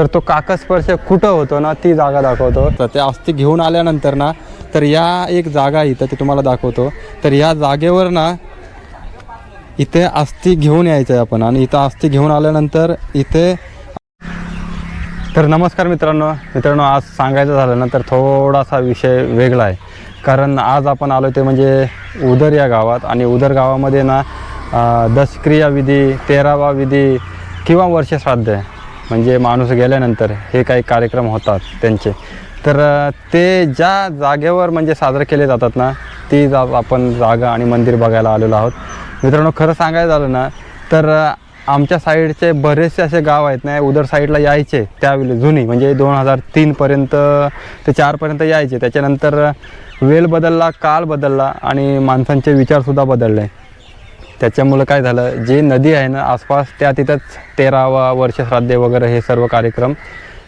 तर तो काकस्पर्श कुठं होतो ना ती जागा दाखवतो. तर ते अस्थि घेऊन आल्यानंतर ना तर या एक जागा इथं ते तुम्हाला दाखवतो. तर या जागेवर ना इथे अस्थि घेऊन यायचं आहे आपण. आणि इथं अस्थि घेऊन आल्यानंतर इथे तर नमस्कार मित्रांनो. मित्रांनो आज सांगायचं झालं ना तर थोडासा विषय वेगळा आहे. कारण आज आपण आलो ते म्हणजे उदर या गावात. आणि उदर गावामध्ये ना दशक्रिया विधी तेरावा विधी किंवा वर्षश्राद्ध आहे. म्हणजे माणूस गेल्यानंतर हे काही कार्यक्रम होतात त्यांचे. तर ते ज्या जागेवर म्हणजे साजरे केले जातात ना ती जा आपण जागा आणि मंदिर बघायला आलेलो आहोत. मित्रांनो खरं सांगायचं झालं ना तर आमच्या साईडचे बरेचसे असे गाव आहेत ना उदर साईडला यायचे त्यावेळी जुनी म्हणजे दोन हजार तीनपर्यंत ते चारपर्यंत यायचे. त्याच्यानंतर वेळ बदलला काळ बदलला आणि माणसांचे विचारसुद्धा बदलले. त्याच्यामुळं काय झालं जे नदी आहे ना आसपास त्या तिथंच तेरावा वर्षश्राद्धे वगैरे हे सर्व कार्यक्रम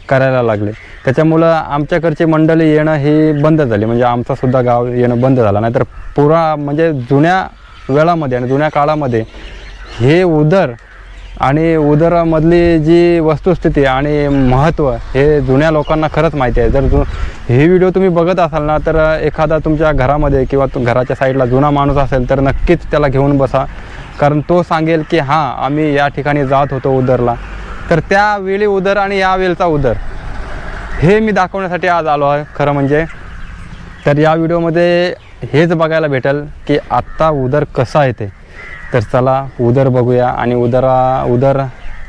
करायला लागले. त्याच्यामुळं आमच्याकडचे मंडळी येणं ही बंद झाली. म्हणजे आमचासुद्धा गाव येणं बंद झालं. नाहीतर पुरा म्हणजे जुन्या वेळामध्ये आणि जुन्या काळामध्ये हे उदर आणि उदरामधली जी वस्तुस्थिती आणि महत्त्व हे जुन्या लोकांना खरंच माहिती आहे. जर जु हे व्हिडिओ तुम्ही बघत असाल ना तर एखादा तुमच्या घरामध्ये किंवा घराच्या साईडला जुना माणूस असेल तर नक्कीच त्याला घेऊन बसा. कारण तो सांगेल की हां आम्ही या ठिकाणी जात होतो उदरला. तर त्यावेळी उदर आणि या वेळचा उदर हे मी दाखवण्यासाठी आज आलो आहे. खरं म्हणजे तर या व्हिडिओमध्ये हेच बघायला भेटेल की आत्ता उदर कसं आहे ते. तर चला उदर बघूया आणि उदरा उदर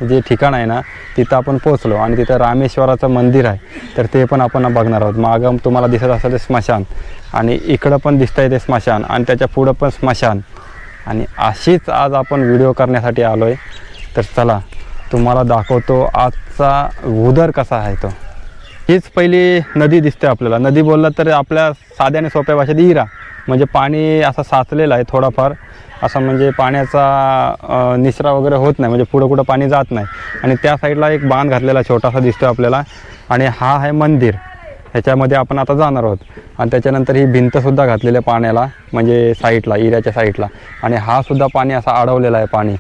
जे ठिकाण आहे ना तिथं आपण पोचलो आणि तिथं रामेश्वराचं मंदिर आहे. तर ते पण आपण बघणार आहोत. मागं तुम्हाला दिसत असेल ते स्मशान आणि इकडं पण दिसतं आहे ते स्मशान आणि त्याच्या पुढं पण स्मशान. आणि अशीच आज आपण व्हिडिओ करण्यासाठी आलो आहे तर चला तुम्हाला दाखवतो आजचा उदर कसा आहे तो. हीच पहिली नदी दिसते आपल्याला. नदी बोललं तर आपल्या साध्याने सोप्या भाषेत इरा. म्हणजे पाणी असं साचलेलं आहे थोडाफार. असं म्हणजे पाण्याचा निसरा निचरा वगैरे होत नाही. म्हणजे पुढं कुठं पाणी जात नाही. आणि त्या साईडला एक बांध घातलेला छोटासा दिसतो आपल्याला. आणि हा आहे मंदिर. ह्याच्यामध्ये आपण आता जाणार आहोत. आणि त्याच्यानंतर ही भिंतसुद्धा घातलेली आहे पाण्याला. म्हणजे साईडला इऱ्याच्या साईडला. आणि हा सुद्धा पाणी असा अडवलेला आहे पाणी.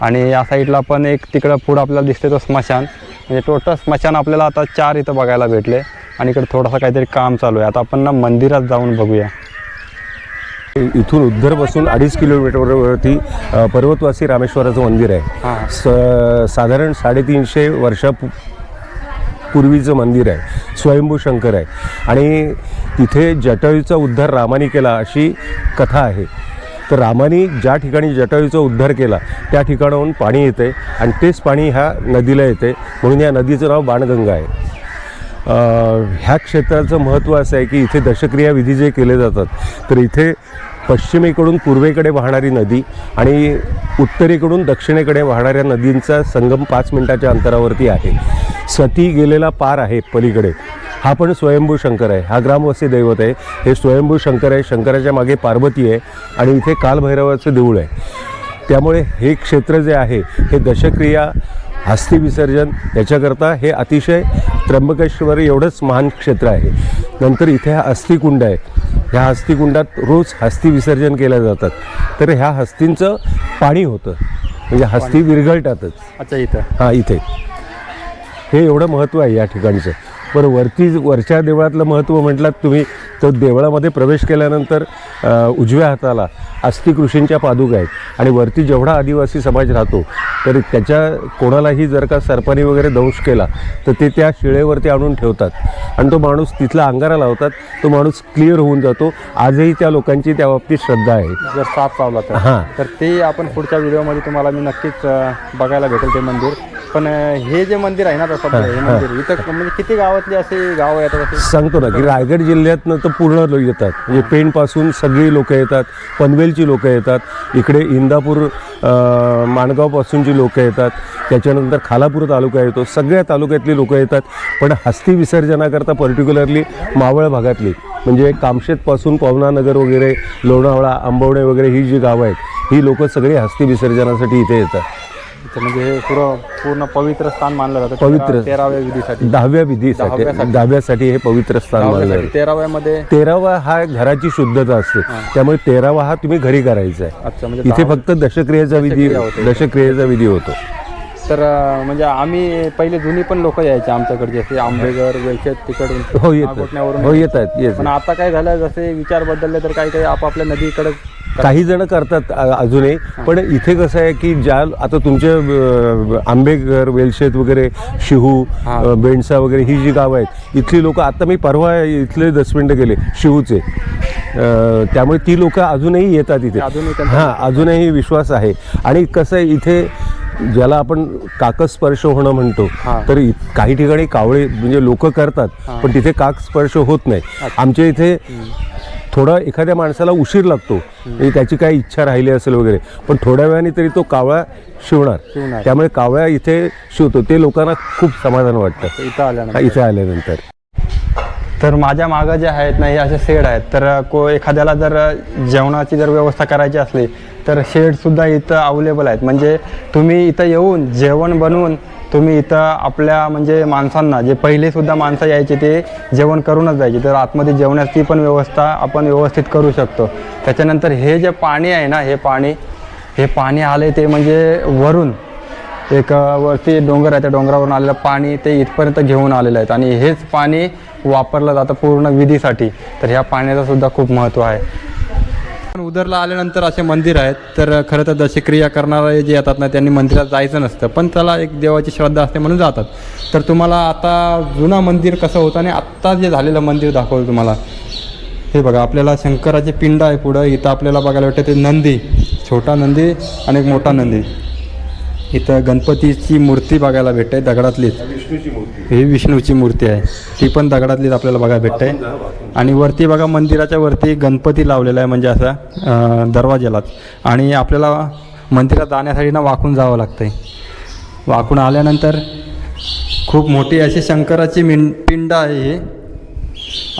आणि या साईडला पण एक तिकडं पुढं आपल्याला दिसते तो स्मशान. म्हणजे टोटल स्मशान आपल्याला आता चार इथं बघायला भेटले. आणि इकडे थोडासा काहीतरी काम चालू आहे. आता आपण ना मंदिरात जाऊन बघूया. इथून उद्धरपासून अडीच किलोमीटरवरती पर्वतवासी रामेश्वराचं मंदिर आहे. स साधारण साडेतीनशे वर्षा पूर्वीचं मंदिर आहे. स्वयंभू शंकर आहे. आणि तिथे जटायूचा उद्धार रामाने केला अशी कथा आहे. तर रामाने ज्या ठिकाणी जटायूचा उद्धार केला त्या ठिकाणाहून पाणी येते. आणि तेच पाणी ह्या नदीला येते. म्हणून या नदीचं नाव बाणगंगा आहे. ह्या क्षेत्राचं महत्त्व असं आहे की इथे दशक्रिया विधी जे केले जातात तर इथे पश्चिमेकडून पूर्वेकडे वाहणारी नदी आणि उत्तरेकडून दक्षिणेकडे वाहणाऱ्या नदींचा संगम पाच मिनिटाच्या अंतरावरती आहे. सती गेलेला पार आहे पलीकडे. हा पण स्वयंभू शंकर आहे. हा ग्रामवासी दैवत आहे. हे स्वयंभू शंकर आहे. शंकराच्या मागे पार्वती आहे आणि इथे कालभैरवाचं देऊळ आहे. त्यामुळे हे क्षेत्र जे आहे हे दशक्रिया हस्ती विसर्जन याच्याकरता हे अतिशय त्र्यंबकेश्वर एवढंच महान क्षेत्र आहे. नंतर इथे हा अस्थिकुंड आहे. ह्या हस्तिकुंडात रोज हस्ती विसर्जन केल्या जातात. तर ह्या हस्तींचं पाणी होतं. म्हणजे हस्ती विरघळतातच. अच्छा इथं. हां इथे. हे एवढं महत्त्व आहे या ठिकाणचं. बरं वरती वरच्या देवळातलं महत्त्व म्हटलात तुम्ही तर देवळामध्ये प्रवेश केल्यानंतर उजव्या हाताला अस्थिकृषींच्या पादुका आहेत आणि वरती जेवढा आदिवासी समाज राहतो तर त्याच्या कोणालाही जर का सरपानी वगैरे दंश केला तर ते त्या शिळेवरती आणून ठेवतात. आणि तो माणूस तिथला अंगारा लावतात तो माणूस क्लिअर होऊन जातो. आजही त्या लोकांची त्या बाबतीत श्रद्धा आहे. जर साप चावला तर? हां. तर ते आपण पुढच्या व्हिडिओमध्ये तुम्हाला मी नक्कीच बघायला भेटेल ते मंदिर. पण हे जे मंदिर आहे ना हे मंदिर इथं म्हणजे किती गावातली असे गाव येतात असे? सांगतो ना की रायगड जिल्ह्यातनं तर पूर्ण लोक येतात. म्हणजे पेणपासून सगळी लोकं येतात पनवेलची लोकं येतात इकडे इंदापूर माणगावपासूनची लोकं येतात त्याच्यानंतर खालापूर तालुका येतो सगळ्या तालुक्यातली लोकं येतात पण हस्ती विसर्जनाकरता पर्टिक्युलरली मावळ भागातली म्हणजे कामशेतपासून पवनानगर वगैरे लोणावळा आंबवणे वगैरे ही जी गावं आहेत ही लोकं सगळी हस्ती विसर्जनासाठी इथे येतात. इथं म्हणजे हे पूर्ण पूर्ण पवित्र स्थान मानलं जातं पवित्र. तेरा- तेराव्या विधीसाठी दहाव्या विधीसाठी दहाव्यासाठी. दहाव्यासाठी हे पवित्र स्थान मानलं. जातं. तेराव्यामध्ये तेरावा हा घराची शुद्धता असते त्यामुळे तेरावा हा तुम्ही घरी करायचा आहे अच्छा म्हणजे इथे दहा- फक्त दशक्रियेचा विधी दशक्रिया होते. दशक्रियेचा विधी होतो तर अं, म्हणजे आम्ही पहिले जुनी पण लोक यायचे आमच्याकडे जसे आंबेघर वेळशेत तिकडून हो नागोठण्यावरून हो येत आहेत येत पण आता काय झालं जसे विचार बदलले तर काही काही आपापल्या नदीकडे काही जण करतात अजूनही. पण इथे कसं आहे की ज्या आता तुमचे अ, आंबेघर वेलशेत वगैरे शिहू बेंडसा वगैरे ही जी गावं आहेत इथली लोक आता मी परवा इथले दस मिनटं गेले शिहूचे. त्यामुळे ती लोक अजूनही येतात इथे. हां अजूनही विश्वास आहे. आणि कसं आहे इथे ज्याला आपण काकस्पर्श होणं म्हणतो. तर काही ठिकाणी कावळे म्हणजे लोक करतात पण तिथे काक स्पर्श होत नाही. आमच्या इथे थोडा एखाद्या माणसाला उशीर लागतो. म्हणजे त्याची काही इच्छा राहिली असेल वगैरे. पण थोड्या वेळाने तरी तो कावळा शिवणार. त्यामुळे कावळा इथे शिवतो. ते लोकांना खूप समाधान वाटतं. इथं आल्यानंतर. इथे आल्यानंतर. तर माझ्या मागं जे आहेत ना हे असे शेड आहेत. तर को एखाद्याला जर जेवणाची जर व्यवस्था करायची असली तर शेडसुद्धा इथं अवेलेबल आहेत. म्हणजे तुम्ही इथं येऊन जेवण बनवून तुम्ही इथं आपल्या म्हणजे माणसांना जे पहिले सुद्धा माणसं यायचे ते जेवण करूनच जायचे तर आतमध्ये जेवणाची पण व्यवस्था आपण व्यवस्थित करू शकतो. त्याच्यानंतर हे जे पाणी आहे ना हे पाणी हे पाणी आले ते म्हणजे वरून एक वरती डोंगर आहे त्या डोंगरावरून आलेलं पाणी ते इथपर्यंत घेऊन आलेलं आहेत आणि हेच पाणी वापरलं जातं पूर्ण विधीसाठी. तर ह्या पाण्याचं सुद्धा खूप महत्त्व आहे. उदरला आल्यानंतर असे मंदिर आहेत. तर खरं तर दशक्रिया करणारे जे येतात ना त्यांनी मंदिरात जायचं नसतं. पण त्याला एक देवाची श्रद्धा असते म्हणून जातात. तर तुम्हाला आता जुना मंदिर कसं होतं आणि आत्ता जे झालेलं मंदिर दाखवलं तुम्हाला. हे बघा आपल्याला शंकराचे पिंड आहे पुढं. इथं आपल्याला बघायला वाटतं ते नंदी. छोटा नंदी आणि एक मोठा नंदी. इथं गणपतीची मूर्ती बघायला भेटते दगडातलीच. ही विष्णूची मूर्ती आहे. ती पण दगडातलीच आपल्याला बघायला भेटते. आणि वरती बघा मंदिराच्या वरती गणपती लावलेला आहे म्हणजे असा दरवाज्याला आणि आपल्याला मंदिरात जाण्यासाठी ना वाकून जावं लागतंय. वाकून आल्यानंतर खूप मोठी अशी शंकराची मिं पिंड आहे हे.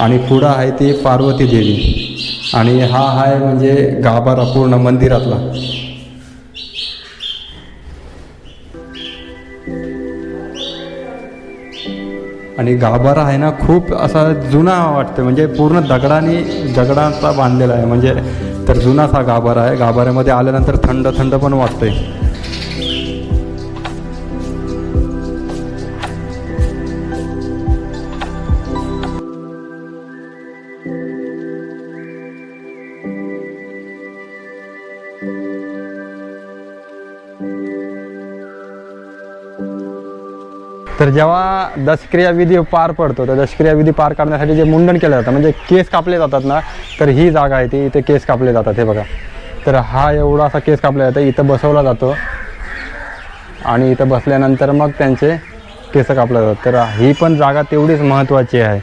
आणि पुढं आहे ती पार्वती देवी. आणि हा आहे म्हणजे गाभारा पूर्ण मंदिरातला. आणि गाभारा आहे ना खूप असा जुना वाटतं म्हणजे पूर्ण दगडाने दगडांचा बांधलेला आहे. म्हणजे तर जुनाच हा गाभारा आहे. गाभाऱ्यामध्ये आल्यानंतर थंड थंड पण वाटतंय. तर जेव्हा दशक्रियाविधी पार पडतो तर दशक्रियाविधी पार करण्यासाठी जे मुंडन केलं जातं म्हणजे केस कापले जातात ना तर ही जागा आहे ती इथे केस कापले जातात हे बघा. तर हा एवढा असा केस कापला जातो इथं बसवला जातो. आणि इथं बसल्यानंतर मग त्यांचे केस कापले जातात. तर ही पण जागा तेवढीच महत्त्वाची आहे.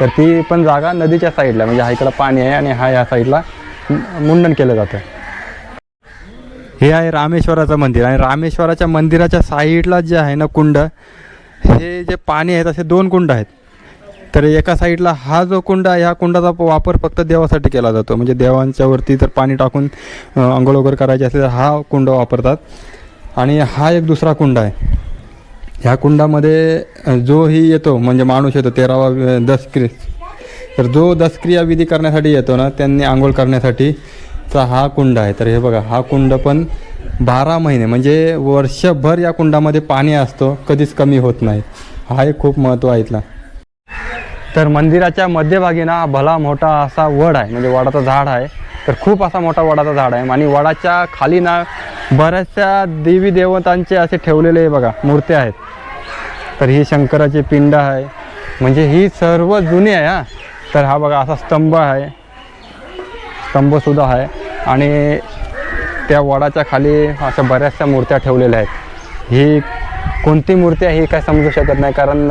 तर ती पण जागा नदीच्या साईडला म्हणजे हा इकडं पाणी आहे आणि हा या साईडला मुंडन केलं जातं. हे आहे रामेश्वराचं मंदिर. आणि रामेश्वराच्या मंदिराच्या साईडला जे आहे ना कुंड हे जे पाणी आहेत असे दोन कुंड आहेत. तर एका साईडला हा जो कुंड आहे ह्या कुंडाचा वापर फक्त देवासाठी केला जातो. म्हणजे देवांच्या वरती जर पाणी टाकून अंघोळ आंघोळ वगैरे करायची असेल तर हा कुंड वापरतात. आणि हा एक दुसरा कुंड आहे. ह्या कुंडामध्ये जो जोही येतो म्हणजे माणूस येतो तेरावा दस दशक्रिय तर जो दशक्रिया विधी करण्यासाठी येतो ना त्यांनी आंघोळ करण्यासाठी चा हा कुंड आहे. तर हे बघा हा कुंड पण बारा महिने म्हणजे वर्षभर या कुंडामध्ये पाणी असतो कधीच कमी होत नाही. हा एक खूप महत्त्व आहे इथला. तर मंदिराच्या मध्यभागी ना भला मोठा असा वड आहे म्हणजे वडाचं झाड आहे. तर खूप असा मोठा वडाचा झाड आहे. आणि वडाच्या खाली ना बऱ्याचशा देवी देवतांचे असे ठेवलेले बघा मूर्त्या आहेत. तर ही शंकराची पिंड आहे. म्हणजे ही सर्व जुनी आहे हा. तर हा बघा असा स्तंभ आहे. स्तंभसुद्धा आहे. आणि त्या वडाच्या खाली अशा बऱ्याचशा मूर्त्या ठेवलेल्या आहेत. ही कोणती मूर्ती आहे ही काय समजू शकत नाही कारण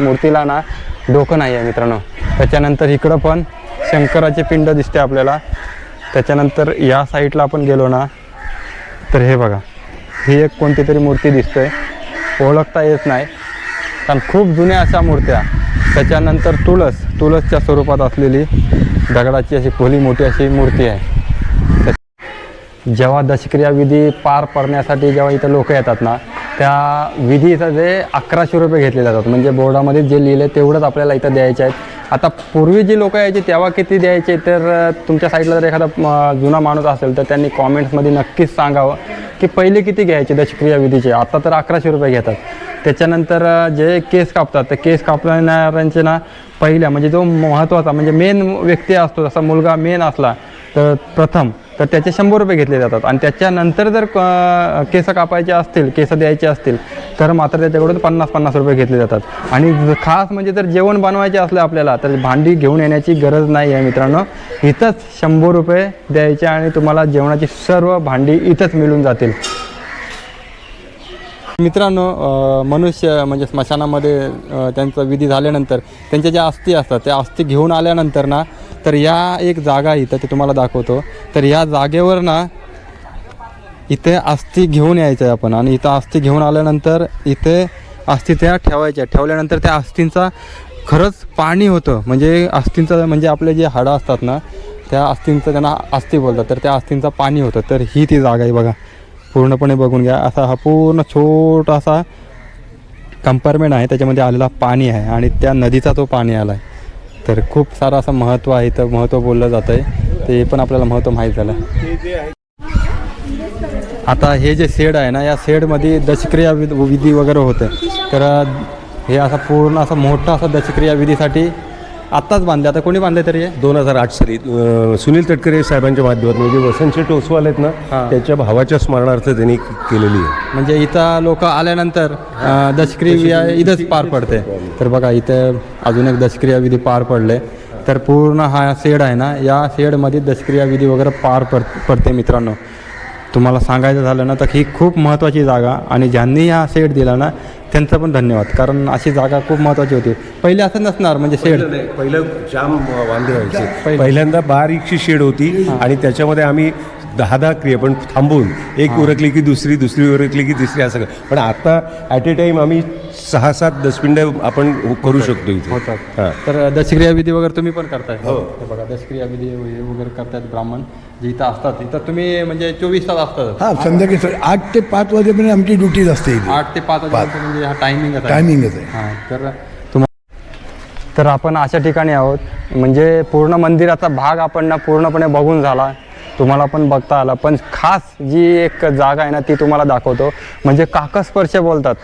मूर्तीला ना डोकं नाही आहे मित्रांनो. त्याच्यानंतर इकडं पण शंकराची पिंड दिसते आपल्याला. त्याच्यानंतर या साईडला आपण गेलो ना तर हे बघा. ही एक कोणती तरी मूर्ती दिसते. ओळखता येत नाही कारण खूप जुन्या अशा मूर्त्या. त्याच्यानंतर तुळस तुळसच्या स्वरूपात असलेली दगडाची अशी खोली मोठी अशी मूर्ती आहे. जेव्हा दशक्रिया विधी पार पडण्यासाठी जेव्हा इथं लोक येतात ना त्या विधीचं जे अकराशे रुपये घेतले जातात. म्हणजे बोर्डामध्ये जे लिहिलं तेवढंच आपल्याला इथं द्यायचे आहेत. आता पूर्वी जी लोक यायची तेव्हा किती द्यायचे? तर तुमच्या साईडला जर एखादा जुना माणूस असेल तर त्यांनी कॉमेंट्समध्ये नक्कीच सांगावं की पहिले किती घ्यायचे दशक्रिया विधीचे? आता तर अकराशे रुपये घेतात. त्याच्यानंतर जे केस कापतात तर केस कापणाऱ्यांचे ना पहिल्या म्हणजे जो महत्त्वाचा म्हणजे मेन व्यक्ती असतो जसा मुलगा मेन असला तर प्रथम तर त्याचे शंभर रुपये घेतले जातात. आणि त्याच्यानंतर जर क- केस कापायचे असतील केस द्यायचे असतील तर मात्र त्याच्याकडून पन्नास पन्नास रुपये घेतले जातात. आणि खास म्हणजे जर जेवण बनवायचे असले आपल्याला तर भांडी घेऊन येण्याची गरज नाही आहे मित्रांनो. इथंच शंभर रुपये द्यायचे आणि तुम्हाला जेवणाची सर्व भांडी इथंच मिळून जातील. मित्रांनो मनुष्य म्हणजे स्मशानामध्ये त्यांचं त्यांचा विधी झाल्यानंतर त्यांच्या ज्या अस्थी असतात त्या अस्थी घेऊन आल्यानंतर ना तर या एक जागा इथं ते तुम्हाला दाखवतो. तर या जागेवर ना इथे अस्थी घेऊन यायचं आहे आपण. आणि इथं अस्थी घेऊन आल्यानंतर इथे अस्थी त्या ठेवायच्या. ठेवल्यानंतर त्या अस्थींचा खरंच पाणी होतं. म्हणजे अस्थींचं म्हणजे आपले जे हाडं असतात ना त्या अस्थींचं त्यांना अस्थी बोलतात. तर त्या अस्थींचं पाणी होतं. तर ही ती जागा आहे बघा. पूर्णपणे बघून घ्या. असा हा पूर्ण छोटासा कंपार्टमेंट आहे. त्याच्यामध्ये आलेला पाणी आहे आणि त्या नदीचा तो पाणी आला आहे तर खूप सारं असं महत्त्व आहे. तर महत्त्व बोललं जातं आहे ते पण आपल्याला महत्त्व माहीत झालं आता हे जे शेड आहे ना या शेडमध्ये दशक्रिया विध विधी वगैरे होते. तर हे असा पूर्ण असा मोठा असा दशक्रिया विधीसाठी आत्ताच बांधले. आता कोणी बांधले तरी? दोन हजार आठ साली अं, सुनील तटकरे साहेबांच्या माध्यमातून म्हणजे वसंतचे टोसवाल आहेत ना. त्याच्या भावाच्या स्मरणार्थ त्यांनी केलेली आहे. म्हणजे इथं लोक आल्यानंतर अं, दशक्रिया इथंच पार पडते. तर बघा इथं अजून एक दशक्रिया विधी पार पडले. तर पूर्ण हा शेड आहे ना या शेडमध्ये दशक्रिया विधी वगैरे पार पड पडते मित्रांनो. तुम्हाला सांगायचं झालं ना तर ही खूप महत्त्वाची जागा आणि ज्यांनी हा शेड दिला ना त्यांचं पण धन्यवाद. कारण अशी जागा खूप महत्त्वाची होती. पहिले असं नसणार म्हणजे शेड. पहिलं जाम वांदे व्हायचे. पहिलं. पहिल्यांदा बारीकशी शेड होती आणि त्याच्यामध्ये आम्ही दहा दहा क्रिया पण थांबून. एक उरकली की दुसरी दुसरी उरकली की तिसरी असं पण आता ॲट ए टाइम आम्ही सहा सात दसपिंड आपण करू शकतो इथे. होतात. हां. तर दशक्रिया विधी वगैरे तुम्ही पण करताय. हो. बघा दशक्रिया विधी वगैरे वगैरे करतायत ब्राह्मण जे इथं असतात. इथं तुम्ही म्हणजे चोवीस तास असतात. हा संध्याकाळी सर आठ ते पाच वाजेपर्यंत आमची ड्युटीज असते इथे. आठ ते पाच वाजेपर्यंत म्हणजे हा टायमिंग आहे. टायमिंगच आहे. हां तर तुम्हाला तर आपण अशा ठिकाणी आहोत. म्हणजे पूर्ण मंदिराचा भाग आपण ना पूर्णपणे बघून झाला. तुम्हाला पण बघता आला. पण खास जी एक जागा आहे ना ती तुम्हाला दाखवतो. म्हणजे काकस्पर्श बोलतात.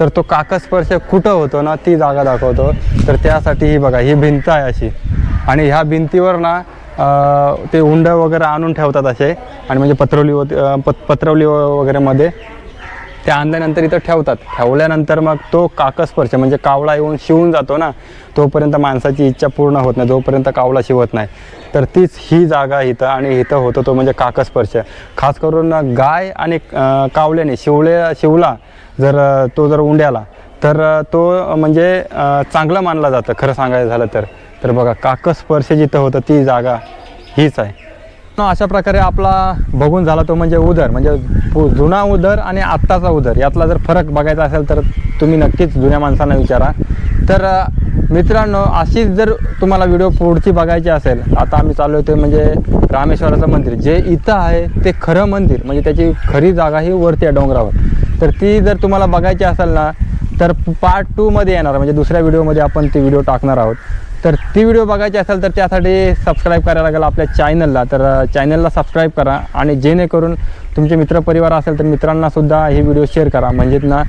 तर तो काकस्पर्श कुठं होतो ना ती जागा दाखवतो. तर त्यासाठी ही बघा ही भिंत आहे अशी. आणि ह्या भिंतीवर ना ते उंड वगैरे आणून ठेवतात असे. आणि म्हणजे पत्रवली होती पत पत्रवली वगैरेमध्ये ते आणल्यानंतर इथं ठेवतात. ठेवल्यानंतर मग तो काकस्पर्श म्हणजे कावळा येऊन शिवून जातो ना तोपर्यंत माणसाची इच्छा पूर्ण होत नाही जोपर्यंत कावळा शिवत नाही. तर तीच ही जागा इथं आणि इथं होतो तो म्हणजे काकस्पर्श. खास करून गाय आणि कावल्याने शिवले शिवला जर तो जर उंड्याला तर तो म्हणजे चांगलं चांगला मानला जातं. खरं सांगायचं झालं तर. तर बघा काकस्पर्श जिथं होतं ती जागा हीच आहे. न अशा प्रकारे आपला बघून झाला तो म्हणजे उदर म्हणजे पु- जुना उदर आणि आत्ताचा उदर. यातला जर फरक बघायचा असेल तर तुम्ही नक्कीच जुन्या माणसांना विचारा. तर मित्रांनो अशीच जर तुम्हाला व्हिडिओ पुढची बघायची असेल आता आम्ही चाललो होते म्हणजे रामेश्वराचं मंदिर. जे इथं आहे ते खरं मंदिर म्हणजे त्याची खरी जागा ही वरती आहे डोंगरावर. तर ती जर तुम्हाला बघायची असेल ना तर पार्ट टूमध्ये येणार म्हणजे दुसऱ्या व्हिडिओमध्ये आपण ती व्हिडिओ टाकणार आहोत. तर ती व्हिडिओ बघायची असेल तर त्यासाठी सबस्क्राईब करायला लागेल आपल्या चॅनलला तर चॅनलला सबस्क्राईब करा आणि जेणेकरून तुमचे मित्रपरिवार असेल तर मित्रांनासुद्धा ही व्हिडिओ शेअर करा. म्हणजेच ना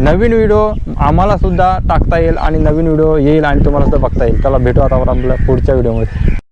नवीन व्हिडिओ आम्हालासुद्धा टाकता येईल आणि नवीन व्हिडिओ येईल आणि तुम्हालासुद्धा बघता येईल. त्याला भेटू आता आपल्या पुढच्या व्हिडिओमध्ये.